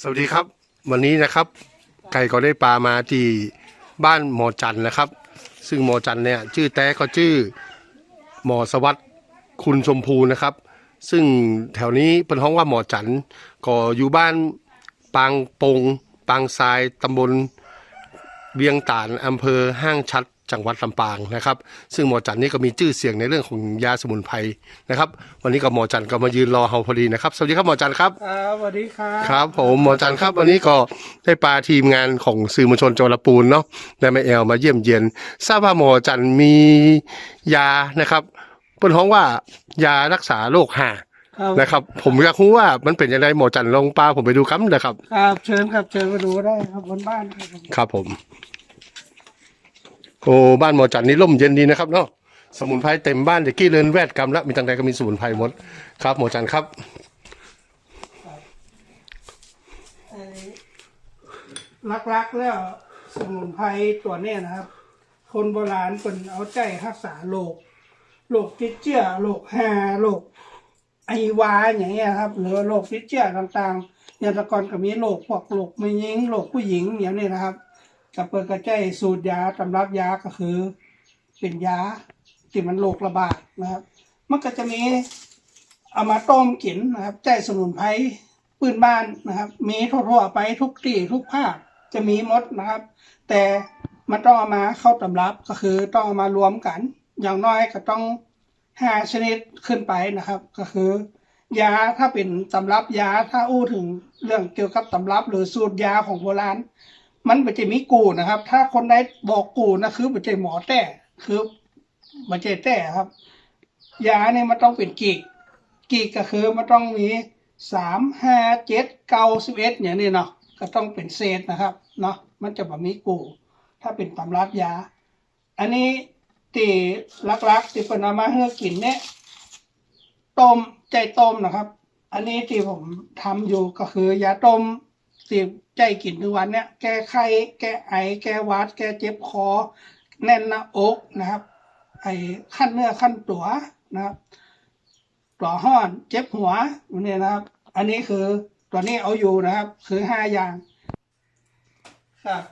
สวัสดีครับ วันนี้นะครับ ไก่ก็ได้ปลามาที่บ้านหมอจันนะครับ ซึ่งหมอจันเนี่ยชื่อแต้ก็ชื่อหมอสวัสดิ์คุณชมพูนะครับ ซึ่งแถวนี้เป็นห้องว่าหมอจันก็อยู่บ้านปางปงปางทรายตำบลเวียงตานอำเภอห้างชัด จังหวัดลำปางนะครับ ซึ่งหมอจันนี่ก็มีชื่อเสียงในเรื่องของยาสมุนไพรนะครับ วันนี้ก็หมอจันก็มายืนรอเฮาพอดีนะครับ สวัสดีครับหมอจันครับ ครับสวัสดีครับครับผมหมอจันครับ วันนี้ก็ได้ปลาทีมงานของสื่อมวลชนจังหวัดลำปูนเนาะได้มาแอลมาเยี่ยมเยียนทราบว่าหมอจันมียานะครับเปิ้นฮ้องว่ายารักษาโรคห่าครับนะครับ ผมอยากรู้ว่ามันเป็นยังไงหมอจันลองปลาผมไปดูครับนะครับ ครับเชิญครับเชิญมาดูได้ครับบนบ้านครับผมครับผม โอ้บ้านหมอจันนี่ร่มเย็นดีนะครับเนาะสมุนไพรเต็มบ้านเด็กกี้เลินแวดกรรมแล้วมีตังใดก็มีสมุนไพรหมดครับ หมอจันครับลักๆแล้วสมุนไพรตัวเนี้ยนะครับ คนโบราณเป็นเอาใจรักษาโรคโรคติดเชื้อโรคแฮโรคไอวาอย่างเงี้ยครับ หรือโรคติดเชื้อต่างๆอย่างตะกอนก็มีโรคพวกโรคไม่ยิงโรคผู้หญิงอย่างนี้นะครับ กับเปิดกระใจสูตรยาตำรับยาก็คือ เป็นยาที่มันโรคระบาดนะครับ มันก็จะมีเอามาต้มกินนะครับใจสมุนไพรปืนบ้านนะครับ มีทั่วๆไปทุกที่ทุกภาคจะมีมดนะครับ แต่มันต้องเอามาเข้าตำรับก็คือต้องเอามารวมกัน อย่างน้อยก็ต้องห้าชนิดขึ้นไปนะครับ ก็คือยาถ้าเป็นตำรับยาถ้าอู้ถึงเรื่องเกี่ยวกับตำรับ หรือสูตรยาของโบราณ มันมันจะมีกูนะครับ ถ้าคนใดบอกกูนะคือมันจหมอแต่คือมันจแต่ครับยาเนี่ยมันต้องเป็นกีกกีกก็คือมันต้องมีสามห้าเจ็ดเก้าสิบเอ็ดอย่างนี้เนาะก็ต้องเป็นเศษนะครับเนาะมันจะแบบมีกู ถ้าเป็นตำรับยา อันนี้ตีลักๆที่เป็นเอามาให้กินเนี่ยต้มใจต้มนะครับ อันนี้ที่ผมทำอยู่ก็คือยาต้ม ที่ใจกินทุกวันเนี่ย แก้ไข้แก้ไอ แก้วัด แก้เจ็บคอ แน่นหน้าอกนะครับ ไอขั้นเนื้อขั้นตัวนะครับตัวห้อน เจ็บหัวเนี่ยนะครับ อันนี้คือตัวนี้เอาอยู่นะครับ คือห้าอย่างครับ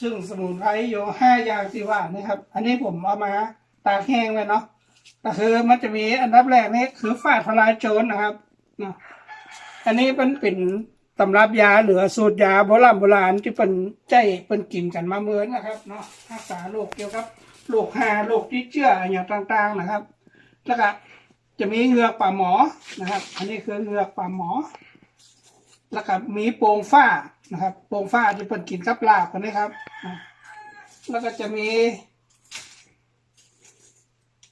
ซึ่งสมุนไพรอยู่ห้าอย่างที่ว่านะครับ อันนี้ผมเอามาตากแห้งไว้เนาะก็คือมันจะมีอันดับแรกนี่คือฝ้าทลายโจรนะครับเนาะอันนี้มันเป็น ตำรับยาเหรือสูตรยาโบราณโบราณที่เป็นใจเป็นกินกันมาเมื่อนะครับเนาะรักษาโรคเกี่ยวกับโรคหาโรคที่เชื้ออย่างต่างๆนะครับ แล้วก็จะมีเหงือกป่าหมอนะครับ อันนี้คือเหงือกป่าหมอ แล้วก็มีโป่งฝ้านะครับ โป่งฝ้าที่เป็นกินกับลาบกันนะครับ แล้วก็จะมี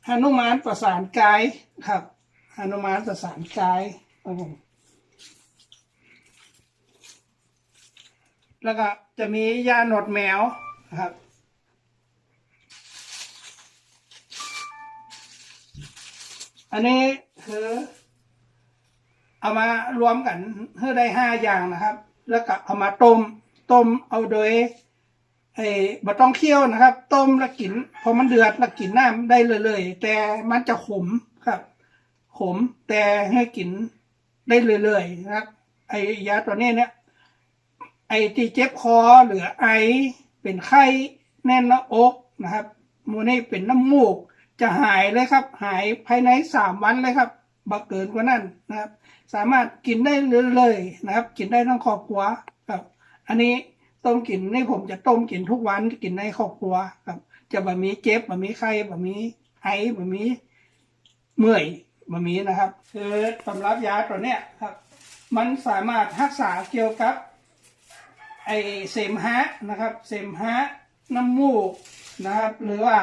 หนุมานประสานกายครับหนุมานประสานกายครับผม แล้วก็จะมียาหนวดแมวนะครับ อันนี้คือ เอามารวมกันเพื่อได้ห้าอย่างนะครับ แล้วก็เอามาต้มต้มเอาโดยไอ้บะต้องเคี่ยวนะครับ ต้มแล้วกินพอมันเดือดแล้วกินน้ำได้เลย ๆ แต่มันจะขมครับขมแต่ให้กินได้เลยๆนะครับ ไอ้ยาตัวนี้เนี่ย ไอที่เจ็บคอหรือไอเป็นไข้แน่นหน้าอกนะครับโมนี่เป็นน้ำมูก จะหายเลยครับ หายภายในสามวันเลยครับบักเกินกว่านั้นนะครับ สามารถกินได้เลยนะครับ กินได้ทั้งครอบครัวครับ อันนี้ต้มกินนี่ผมจะต้มกินทุกวันกินในครอบครัวครับ จะบะมีเจ็บบะมีไข้บะมีไอบะมีเมื่อยบะมีนะครับ คือสำรับยาตัวเนี้ยครับ มันสามารถรักษาเกี่ยวกับ ไอเสมหะนะครับ เสมหะน้ำมูกนะครับ หรือว่า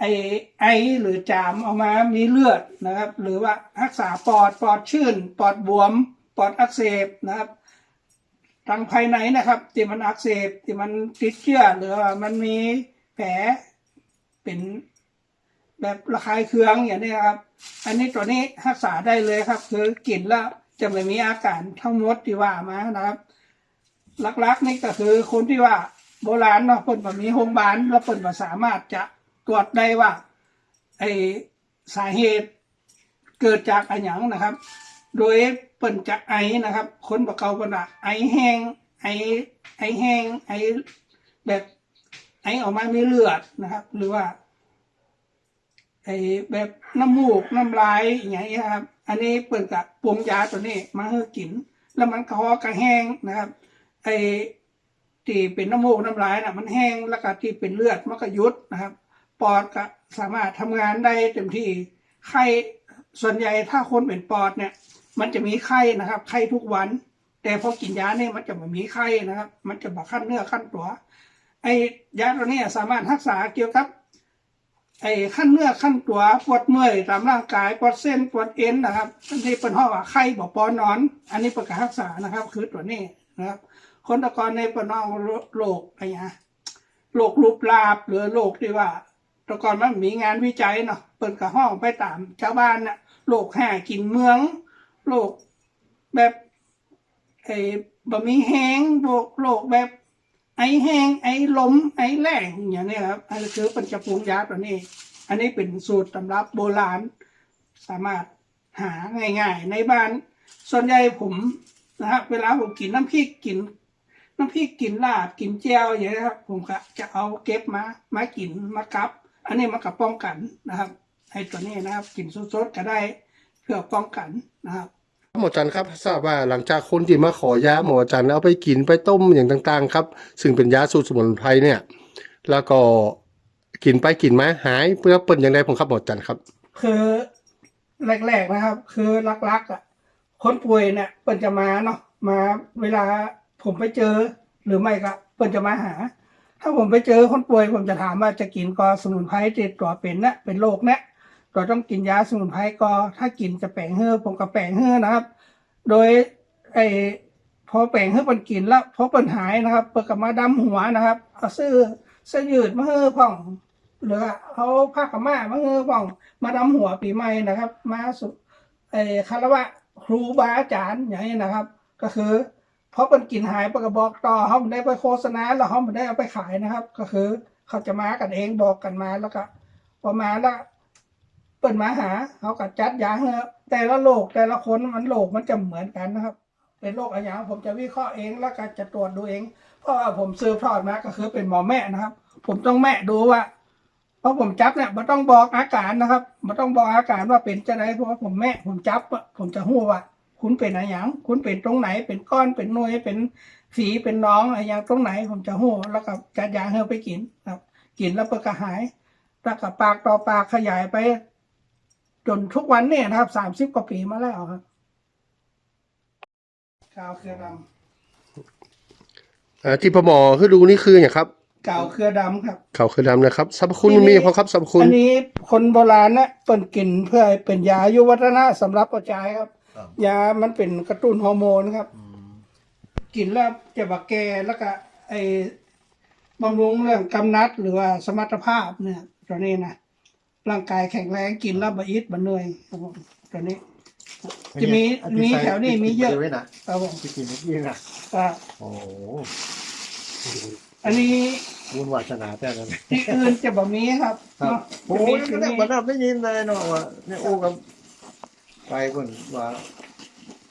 ไอไอหรือจามเอามามีเลือดนะครับ หรือว่ารักษาปอดปอดชื่นปอดบวม ปอดอักเสบนะครับทางภายในนะครับที่มันอักเสบที่มันติดเชื้อหรือว่ามันมีแผลเป็นแบบระคายเคืองอย่างนี้ครับ อันนี้ตัวนี้รักษาได้เลยครับ คือกินแล้วจะไม่มีอาการทั้งหมดที่ว่ามานะครับ หลักๆนี่ก็คือคนที่ว่าโบราณเนาะเปิ่นแบบมีโรงพยาบาลแล้วเปิ่นมาสามารถจะตรวจได้ว่าไอสาเหตุเกิดจากอะไรอย่างนะครับ โดยเปิ่นจะไอนะครับ คนบะเกาปนอะไอแห้งไอไอแห้งไอแบบไอออกมาไมีเลือดนะครับ หรือว่าไอแบบน้ำมูกน้ำลายอย่างเงี้ยครับ อันนี้เปิ่นกับปรุงยาตัวนี้มาให้กิน แล้วมันคอกระแห้งนะครับ ไอที่เป็นน้ำมูกน้ำลายน่ะมันแห้งแล้วก็ที่เป็นเลือดมันก็ยุดนะครับ ปอดก็สามารถทำงานได้เต็มที่ไข้ส่วนใหญ่ถ้าคนเป็นปอดเนี่ย มันจะมีไข้นะครับ ไข้ทุกวัน แต่พอกินยาเนี่ยมันจะไม่มีไข้นะครับ มันจะบักขั้นเนื้อขั้นตัวไอ้ยาตัวนี้สามารถรักษาเกี่ยวกับไอ้ขั้นเนื้อขั้นตัวปวดเมื่อยตามร่างกายปวดเส้นปวดเอ็นนะครับที่เป็นห้อว่าไข้บอกปอนอน อันนี้ประกาศรักษานะครับ คือตัวนี้นะครับ คนตะกอนในปนองโรคอะไรเงี้ยโรครูปลาบหรือโรคที่ว่าตะกอนมันมีงานวิจัยเนาะเปิดกับห้องไปตามชาวบ้านน่ะโรคแห่กินเมืองโรคแบบไอ้บะมีแห้งโรคโรคแบบ ไอแห้งไอล้มไอแรงอย่างนี้ครับอันนี้คือปัญจปรุงยาตัวนี้ อันนี้เป็นสูตรตำรับโบราณ สามารถหาง่ายๆ ในบ้านส่วนใหญ่ผมนะครับเวลาผมกินน้ำพริกกิน น้ำพริกกินลาบกินแจ่วอย่างนี้ครับ ผมก็จะเอาเก็บมามากินมากับ อันนี้มากับป้องกันนะครับไอตัวนี้นะครับ กินสดๆก็ได้เพื่อป้องกันนะครับหมอจันครับทราบว่าหลังจากคนที่มาขอยาหมอจันเอาไปกินไปต้มอย่างต่างๆ ครับ ซึ่งเป็นยาสูตรสมุนไพรเนี่ย แล้วก็กินไปกินมาหายเพื่อเปิ่นอย่างไรผมครับหมอจันครับ คือแรกๆนะครับ คือลักๆอะคนป่วยเนี่ยเปิ่นจะมาเนาะมาเวลา ผมไปเจอ หรือไม่ก็เปิ่นจะมาหา ถ้าผมไปเจอคนป่วย ผมจะถามว่าจะกินกอสมุนไพรติดตัวเป็นนะเป็นโรคเนี่ยตัวต้องกินยาสมุนไพรกอ ถ้ากินจะแปลงเฮือผมก็แปลงเฮือนะครับ โดยไอพอแปลงเฮือเปินกินแล้วพอเปิ่นหายนะครับ เปิ่นก็มาดำหัวนะครับเอาซื้อเสื้อยืดมาเฮือพ่องหรือว่าเอาผ้ากำมามาเฮือพ่องมาดำหัวปีใหม่นะครับ มาสุไอ้คารวะครูบาอาจารย์อย่างนี้นะครับ ก็คือ เพราะเป็นกินหายปกบอกต่อเขาไม่ได้ไปโฆษณาแล้วเขาไม่ได้เอาไปขายนะครับ ก็คือเขาจะมากันเองบอกกันมาแล้วก็พอมาแล้วเปิดมาหาเขาก็จัดยาให้ครับแต่ละโรคแต่ละคนมันโรคมันจะเหมือนกันนะครับ เป็นโรคอะไรอย่างผมจะวิเคราะห์เองแล้วก็จะตรวจดูเอง เพราะว่าผมซื้อทอดมาก็คือเป็นหมอแม่นะครับ ผมต้องแม่ดูว่าเพราะผมจับเนี่ยมันต้องบอกอาการนะครับมันต้องบอกอาการว่าเป็นจะไหนเพราะว่าผมแม่ผมจับผมจะหู้ว่า คุณเป็นอะไรอย่างคุณเป็นตรงไหน เป็นก้อนเป็นหน่วยเป็นฝีเป็นน้องอะไรอย่างตรงไหนผมจะหู้แล้วก็จัดยาให้เอาไปกินครับ กินแล้วเปิดกระหายแล้วก็ปากต่อปากขยายไป จนทุกวันเนี่ยนะครับสามสิบกว่าปีมาแล้วครับกาวเครือดอ่าที่พอหมอคือดูนี่คืออย่างครับำกาวเครือดำครับเขาคือดำนะครับสรรพคุณมันมีเพราะครับสรรพคุณอันนี้คนโบราณนะเปิ่นกินเพื่อให้เป็นยาอายุวัฒนะสำหรับกระจายครับ ครับยามันเป็นกระตุ้นฮอร์โมนครับกินแล้วจะบักแกแล้วก็ไอ้บำรุงเรื่องกำนัดหรือว่าสมรรถภาพเนี่ย ตัวนี้นะร่างกายแข็งแรงกินแล้วบะอิดบะเหนื่อยครับผมตัวนี้ จะมีมีแถวนี้มีเยอะไว้นะครับผมที่กินเมื่อกี้นะอ่าโอ้โหอันนี้บุญวาสนาแต่นั้นที่อื่นจะบะมีครับครับเนาะโอ้จะโหมีนี่ที่ก็ได้นี่บันได้ยินเลยเนาะว่าเนี่ยโอ้กับ ไก่เพิ่นว่า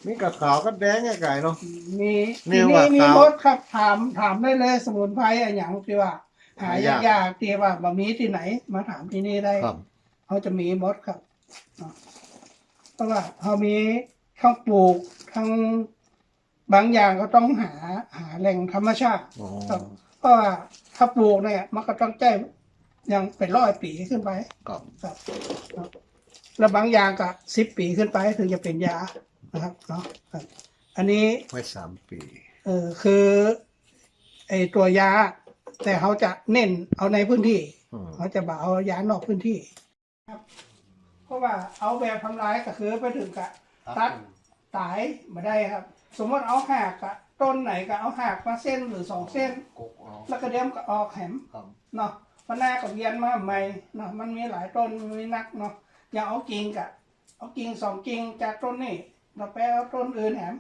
มีกับขาวกับแดงไงไก่เนาะ มีนี่ที่ว่านี่มีขาวรถครับถามถามได้เลยสมุนไพรอะอย่างที่ว่า หายากยากๆที่ว่าบะมีที่ไหน มาถามที่นี่ได้ครับ เขาจะมีมดครับอ่าเพราะว่าเขามีทั้งปลูกทั้งบางอย่างก็ต้องหาหาแหล่งธรรมชาติอ๋อ ครับ เพราะว่าถ้าปลูกเนี่ย มันก็ต้องใจยังเป็นร้อยปีขึ้นไป ครับ ครับครับ แล้วบางอย่างก็สิบปีขึ้นไปถึงจะเป็นยานะครับเนาะครับอันนี้ไว้สามปีเออคือไอตัวยา แต่เขาจะเน้นเอาในพื้นที่อืมเขาจะบาเอายานอกพื้นที่ครับเพราะว่าเอาแบบทำร้ายก็คือไปถึงกะตัดตายมาได้ครับ สมมติเอาหักกะต้นไหนก็เอาหักมาเส้นหรือสองเส้นกกเอาแล้วก็เดียมก็ออกแหมครับเนาะมันหน้ากับเวียนมาใหม่เนาะมันมีหลายต้นมีนักเนาะ อย่าเอากิ่งกะ เอากิ่งสองกิ่งจากต้นนี้เราไปเอาต้นอื่นแหม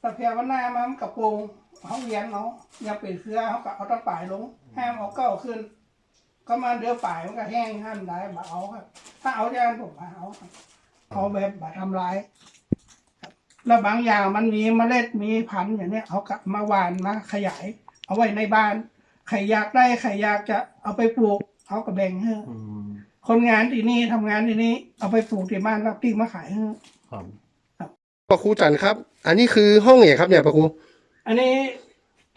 แต่เพียงวันหน้ามันกับปรุงเขาเวียนเนาะอย่าเป็นเครือเขาก็เอาตะป่ายลงห้ามเอาเก้าขึ้น ก็มาเดือป่ายมันก็แห้งห้ามได้บ่เอาครับ ถ้าเอาจานผมบ่เอาครับเอาแบบบ่ทำร้ายครับแล้วบางอย่างมันมีเมล็ดมีพันธุ์อย่างเนี้ยเขาก็มาหวานมาขยาย เอาไว้ในบ้าน ใครอยากได้ใครอยากจะเอาไปปลูกเขาก็แบ่งให้อืม คนงานที่นี่ทำงานที่นี่เอาไปปลูกที่บ้านแล้วปิ้งมาขายให้ครับพระครูจันทร์ครับ อันนี้คือห้องไหนครับเนี่ยพระครูอันนี้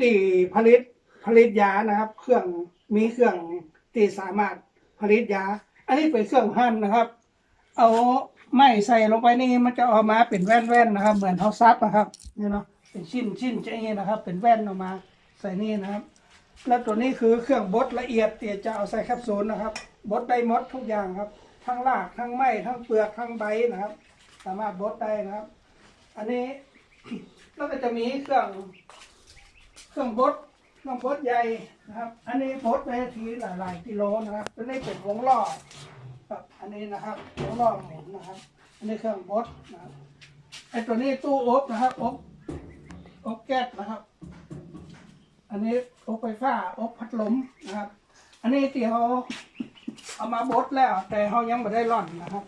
ตีผลิตผลิตยานะครับ เครื่องมีเครื่องตีสามารถผลิตยา อันนี้เป็นเครื่องหั่นนะครับ เอาไม้ใส่ลงไปนี่มันจะออกมาเป็นแว่นๆนะครับ เหมือนเท้าซับนะครับนี่เนาะเป็นชิ้นชิ้นจะอย่างนี้นะครับ เป็นแว่นออกมา ใส่นี่นะครับ แล้วตัวนี้คือเครื่องบดละเอียดเตียจะเอาใส่แคปซูลนะครับ บดได้หมดทุกอย่างครับ ทั้งรากทั้งไม้ทั้งเปลือกทั้งใบนะครับ สามารถบดได้นะครับ อันนี้แล้วก็จะมีเครื่อง เครื่องบดเครื่องบดใหญ่นะครับ อันนี้บดไปทีหลายๆกิโลนะครับตัวนี้เป็นวงล้อครับอันนี้นะครับวงล้อหมุนนะครับ อันนี้เครื่องบดนะครับไอ้ตัวนี้ตู้อบนะครับอบอบแก๊สนะครับ อันนี้อบไฟฟ้าอบพัดลมนะครับ อันนี้ที่เขาเอามาบดแล้ว แต่เขายังไม่ได้ร่อนนะครับ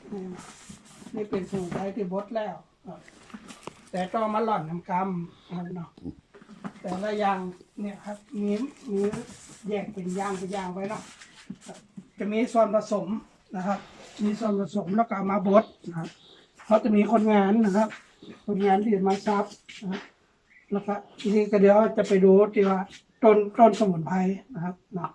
นี่เป็นสมุนไพรที่บดแล้วแต่ต้องมาหล่อนทำกรรมนะครับเนาะแต่ละอย่างเนี่ยครับมีมีแยกเป็นย่างเป็นย่างไว้เนาะจะมีส่วนผสมนะครับ มีส่วนผสมแล้วก็เอามาบดนะครับเขาจะมีคนงานนะครับ คนงานที่มาซับนะครับ แล้วก็ทีนี้ก็เดี๋ยวจะไปดูที่ว่าต้นต้นสมุนไพรนะครับเนาะ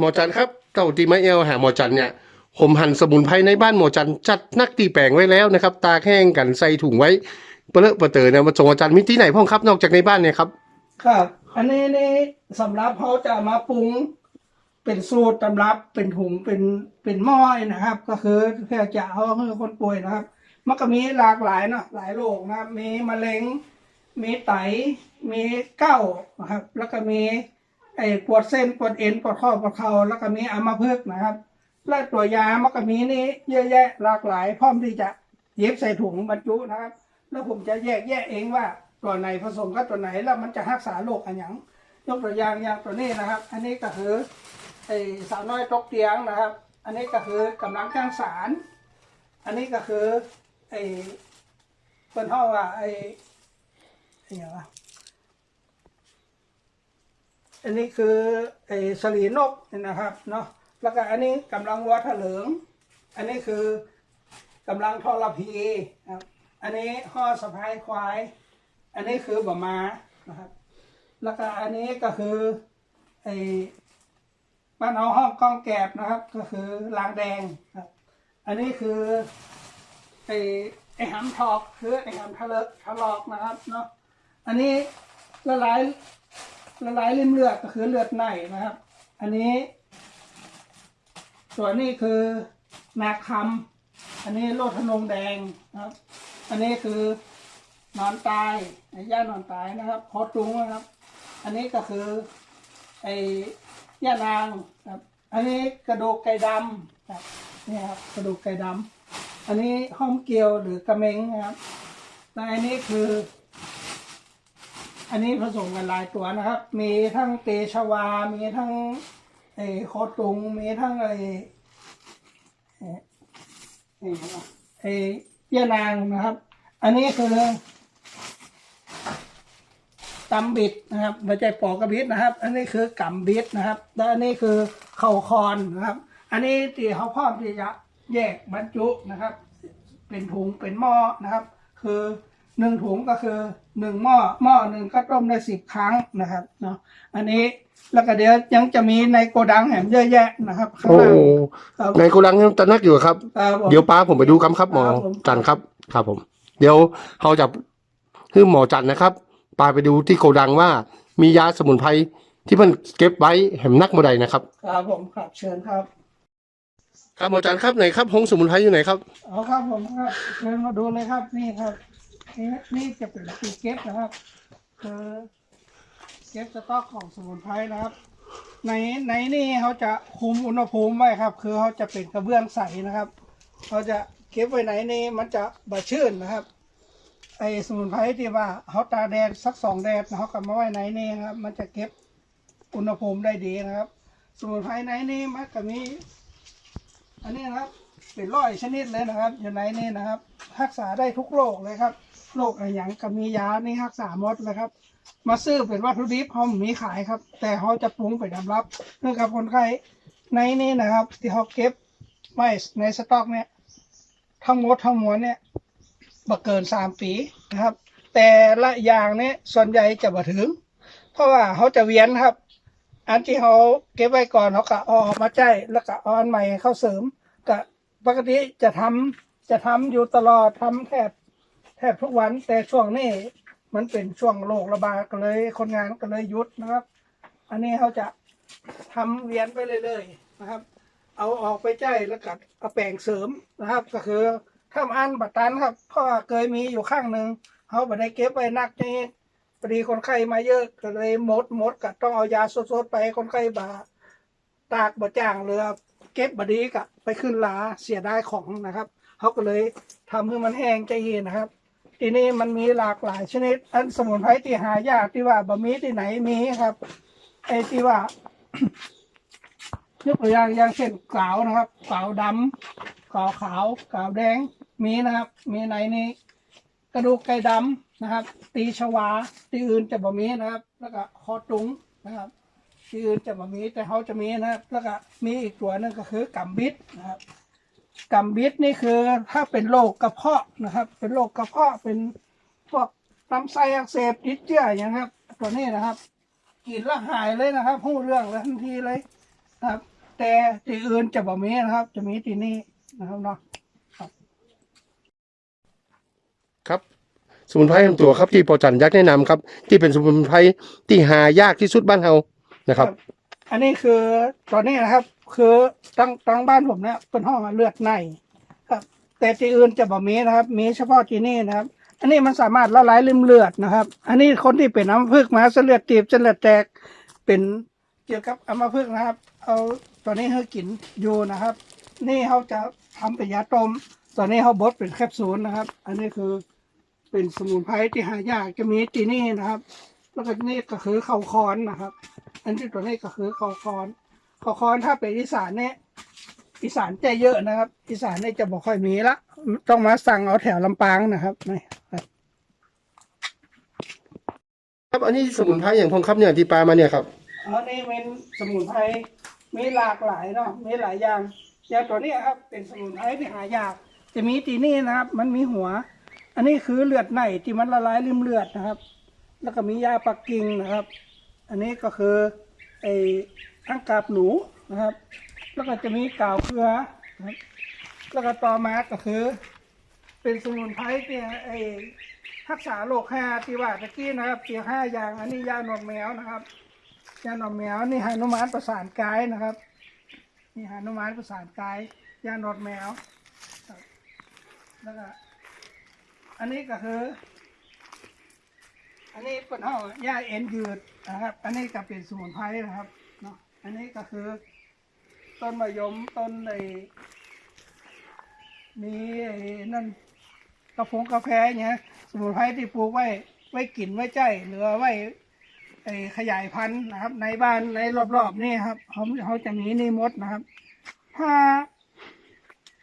หมอจันทร์ครับเจ้าตีไม้เอลหาหมอจันทร์เนี่ยผมหั่นสมุนไพรในบ้านหมอจันทร์จัดนักตีแปลงไว้แล้วนะครับ ตากแห้งกันใส่ถุงไว้เปลือะเปรอะเตอเนี่ยมาส่งอาจารย์มิที่ไหนพ่องครับนอกจากในบ้านเนี่ยครับครับ อันนี้นี่สำหรับเขาจะเอามาปรุงเป็นสูตรตำรับเป็นถุงเป็นเป็นหม้อยนะครับ ก็คือเพื่อจะเอาให้คนป่วยนะครับ มันก็มีหลากหลายเนาะหลายโรคนะครับมีมะเร็ง มีไต มีเก้านะครับ แล้วก็มีไอ้ปวดเส้นปวดเอ็นปวดข้อปวดเข่าแล้วก็มีอัมพฤกษ์นะครับ และตัวยามันก็มีนี่เยอะแยะหลากหลาย พร้อมที่จะเย็บใส่ถุงบรรจุนะครับ แล้วผมจะแยกแยะเองว่าตัวไหนผสมกับตัวไหนแล้วมันจะรักษาโรคอะไรอย่างยกตัวอย่างอย่างตัวนี้นะครับ อันนี้ก็คือไอ้สาวน้อยตกเตียงนะครับ อันนี้ก็คือกำลังจ้างสาร อันนี้ก็คือไอ้เป็นห้องว่าไอ้ ไอ้อย่างวะอันนี้คือไอ้สลีนกนี่นะครับเนาะแล้วก็อันนี้กำลังวัวถลิงอันนี้คือกำลังทอรพีครับ อันนี้ห่อสะพายควาย อันนี้คือบะมานะครับ แล้วก็อันนี้ก็คือไอ้บ้านเอาห้องกล้องแกบนะครับ ก็คือลางแดงครับ อันนี้คือไอ้ไอ้หำทอกคือไอ้หำทะเลอะทะลอกนะครับเนาะ อันนี้ละลายละลายริมเลือดก็คือเลือดในนะครับ อันนี้ ส่วนนี้คือนาคำอันนี้โลทนงแดงนะครับ อันนี้คือนอนตายไอ้ย่านอนตายนะครับคอตุงนะครับ อันนี้ก็คือไอ้ย่านางครับ อันนี้กระดูกไก่ดำครับนี่ครับกระดูกไก่ดำอันนี้ห้อมเกลียวหรือกระเมงนะครับและอันนี้คือ อันนี้ผสมกันหลายตัวนะครับ มีทั้งเตชวา มีทั้งไอ้โคตุง มีทั้งไอ้ไอ้ไอ้อะไรวะไอ้ย่านางนะครับ อันนี้คือตำบิดนะครับไม่ใช่ปอกกระบิดนะครับ อันนี้คือกำบิดนะครับ และอันนี้คือเข่าคอนนะครับ อันนี้ที่เขาพร้อมที่จะแยกบรรจุนะครับ เป็นถุงเป็นหม้อนะครับ คือ หนึ่งถุงก็คือหนึ่งหม้อหม้อหนึ่งก็ต้มได้สิบครั้งนะครับเนาะอันนี้แล้วก็เดี๋ยวยังจะมีในโกดังแหมเยอะแยะนะครับข้างโอ้ล่าง ครับในโกดังตะนักอยู่ครับ ครับผม เดี๋ยวป้าผมไปดูครับครับหมอครับผม จันทร์ครับ ครับผม เดี๋ยวเขาจะคือหมอจันทร์นะครับปาไปดูที่โกดังว่า มียาสมุนไพรที่มันเก็บไว้แหมนักเมื่อใดนะครับ ครับผมครับเชิญครับ ครับหมอจันทร์ครับไหนครับห้องสมุนไพรอยู่ไหนครับ เอาครับผมครับเชิญมาดูเลยครับนี่ครับ นี่นี่จะเป็นปีเก็บนะครับ คือเก็บสต็อกของสมุนไพรนะครับ ในในนี่เขาจะคุมอุณหภูมิไว้ครับ คือเขาจะเป็นกระเบื้องใสนะครับเขาจะเก็บไว้ไหนนี่มันจะบะชื้นนะครับ ไอสมุนไพรที่ว่าเขาตาแดดสักสองแดดเขากลับมาไว้ไหนนี่นะครับ มันจะเก็บอุณหภูมิได้ดีนะครับ สมุนไพรไหนนี่มันก็มีอันนี้นะครับเป็นร้อยชนิดเลยนะครับ อยู่ในนี่นะครับ รักษาได้ทุกโรคเลยครับโรคอะไรอย่างก็มียานี่รักษาหมดเลยครับ มาซื้อเป็นวัตถุดิบเขามีขายครับ แต่เขาจะปรุงไปนำรับเพื่อกับคนไข้ในนี้นะครับ ที่เขาเก็บไว้ในสต็อกเนี่ยทั้งหมดทั้งมวลเนี่ยบ่เกินสามปีนะครับ แต่ละอย่างเนี่ยส่วนใหญ่จะบ่ถึง เพราะว่าเขาจะเวียนครับ อันที่เขาเก็บไว้ก่อนเขาก็ออกมาใจยแล้วก็ออนใหม่เข้าเสริมก็ปกติจะทำ จะทำอยู่ตลอดทำแทบแทบทุกวันแต่ช่วงนี้มันเป็นช่วงโรคระบาดก็เลย คนงานก็เลยหยุดนะครับ อันนี้เขาจะทำเวียนไปเรื่อยๆนะครับ เอาออกไปใจายแล้วก็เอาแปลงเสริมนะครับ ก็คือทำอันบัตรตันครับเพราะว่าเคยมีอยู่ข้างหนึ่งเขาไม่ได้เก็บไว้นักนี่พอดีคนไข้มาเยอะก็เลยหมดหมดก็ต้องเอายาสดๆไปคนไข้บาตากบะจ่างเรือเก็บบดีกะไปขึ้นลาเสียได้ของนะครับ เขาก็เลยทำให้มันแห้งใจเย็นนะครับ ทีนี้มันมีหลากหลายชนิด อันสมุนไพรที่หายากที่ว่าบะมีที่ไหนมีครับไอ้ที่ว่ายกตัวอย่างอย่างเช่นกาวนะครับกาวดำกาวขาวกาวแดงมีนะครับ มีในนี้ กระดูกไก่ดำนะครับ ตีชวาที่อื่นจะบ่มีนะครับ แล้วก็คอตุงนะครับที่อื่นจะบ่มีแต่เขาจะมีนะครับ แล้วก็มีอีกตัวหนึงก็คือกัมบิดนะครับ กัมบิดนี่คือถ้าเป็นโรคกระเพาะนะครับ เป็นโรคกระเพาะเป็นพวกลำไส้อักเสบติดเชื้ออย่างนี้ครับ ตัวนี้นะครับกินแล้วหายเลยนะครับหู้เรื่องเลยทันทีเลยนะครับ แต่ที่อื่นจะบ่มีนะครับ จะมีที่นี่นะครับเนาะครับ สมุนไพรทั้งตัวครับที่ปอจันยักษ์แนะนำครับ ที่เป็นสมุนไพรที่หายากที่สุดบ้านเฮานะครับ อันนี้คือตอนนี้นะครับ คือตั้งตั้งบ้านผมเนี่ยเป็นห้องเลือดในครับ แต่ที่อื่นจะบ่มีนะครับ มีเฉพาะที่นี่นะครับ อันนี้มันสามารถละลายริ่มเลือดนะครับ อันนี้คนที่เป็นอัมพฤกษ์มาเส้นเลือดตีบเส้นเลือดแตกเป็นเกี่ยวกับอัมพฤกษ์นะครับ เอาตอนนี้เขากินอยู่นะครับ นี่เขาจะทำเป็นยาต้มตอนนี้เขาบดเป็นแคปซูลนะครับ อันนี้คือเป็นสมุนไพรที่หายากจะมีที่นี่นะครับ แล้วก็นี่ก็คือเขาคอนนะครับ อันที่ตัวนี้ก็คือเขาคอน ขาคอนถ้าเป็นอีสานเนี่ยอีสานจะเยอะนะครับ อีสานเนี่ยจะบ่ค่อยมีละ ต้องมาสั่งเอาแถวลำปางนะครับนี่ครับครับอันนี้สมุนไพรอย่างพงครับเนี่ยที่ปลามาเนี่ยครับอันนี้เป็นสมุนไพรมีหลากหลายเนาะมีหลายอย่างอย่างตัวเนี้ยครับ เป็นสมุนไพรที่หายาก จะมีตีนี่นะครับ มันมีหัว อันนี้คือเลือดในที่มันละลายริมเลือดนะครับ แล้วก็มียาปักกิ่งนะครับ อันนี้ก็คือไอ้ อังกาบหนูนะครับ แล้วก็จะมีกาวเกลือนะครับแล้วก็ต่อมาก็คือ เป็นสมุนไพรที่ไอ้รักษาโรคแห้ที่ว่าตะกี้นะครับเกี่ยวห้าอย่าง อันนี้ยาหนวดแมวนะครับ ยาหนวดแมวนี่ฮานุมานประสานกายนะครับนี่ฮานุมานประสานกายยาหนวดแมวแล้วก็อันนี้ก็คือ อันนี้เป็นห้องหญ้าเอ็นยืดนะครับ อันนี้ก็เป็นสมุนไพรนะครับ อันนี้ก็คือ ต้นมะยมต้นไอ้มีไอ้นั่นกาแฟกาแฟเนี่ยสมุนไพรที่ปลูกไว้ไว้กินไว้ใจหรือไว้ไอ้ขยายพันธุ์นะครับ ในบ้านในรอบๆนี่ครับเขาเขาจะมีนี่มดนะครับ ถ้า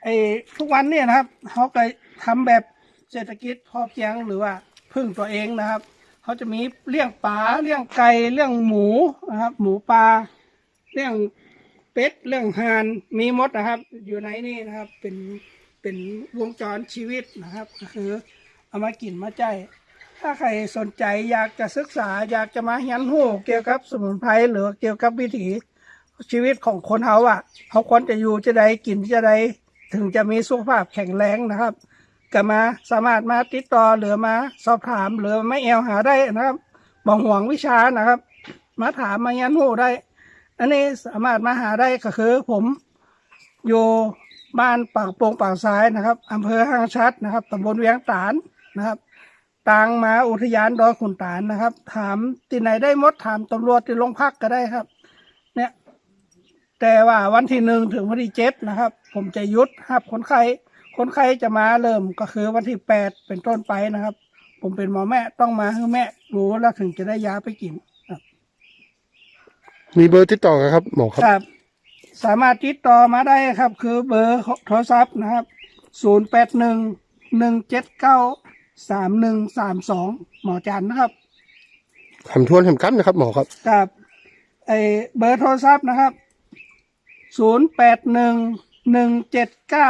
ไอ้ทุกวันเนี่ยนะครับเขาก็ทำแบบเศรษฐกิจพอเพียงหรือว่าพึ่งตัวเองนะครับเขาจะมีเลี้ยงปลาเลี้ยงไก่เลี้ยงหมูนะครับ หมูปลา เลี้ยงเป็ดเลี้ยงหานมีมดนะครับ อยู่ในนี่นะครับ เป็นเป็นวงจรชีวิตนะครับก็คือเอามากินมาใจ ถ้าใครสนใจอยากจะศึกษาอยากจะมาเรียนรู้เกี่ยวกับสมุนไพรหรือเกี่ยวกับวิถีชีวิตของคนเขาอะเขาควรจะอยู่จะได้กินจะได้ถึงจะมีสุขภาพแข็งแรงนะครับก็มาสามารถมาติดต่อหรือมาสอบถามหรือไม่แอลหาได้นะครับบอกห่วงวิชานะครับ มาถามมายันหูได้ อันนี้สามารถมาหาได้ก็คือผมอยู่บ้านปากโป่งปากซ้ายนะครับอำเภอห้างชัดนะครับตำบลเวียงตาลนะครับต่างมาอุทยานดอยขุนตาลนะครับ ถามที่ไหนได้มดถามตำรวจที่โรงพักก็ได้ครับ เนี่ย แต่ว่าวันที่หนึ่งถึงวันที่เจ็ดนะครับ ผมจะยุดหับคนไข้คนไข้จะมาเริ่มก็คือวันที่แปดเป็นต้นไปนะครับ ผมเป็นหมอแม่ต้องมาให้แม่รู้แล้วถึงจะได้ยาไปกิน มีเบอร์ติดต่อกันครับหมอครับ ครับ สามารถติดต่อมาได้ครับ คือเบอร์โทรศัพท์นะครับศูนย์แปดหนึ่งหนึ่งเจ็ดเก้าสามหนึ่งสามสองหมอจันนะครับคำทวนคำกันนะครับหมอครับกับไอเบอร์โทรศัพท์นะครับศูนย์แปดหนึ่งหนึ่งเจ็ดเก้า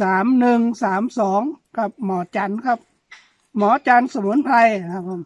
สามหนึ่งสามสองกับหมอจันครับ หมอจันสมุนไพรนะครับผม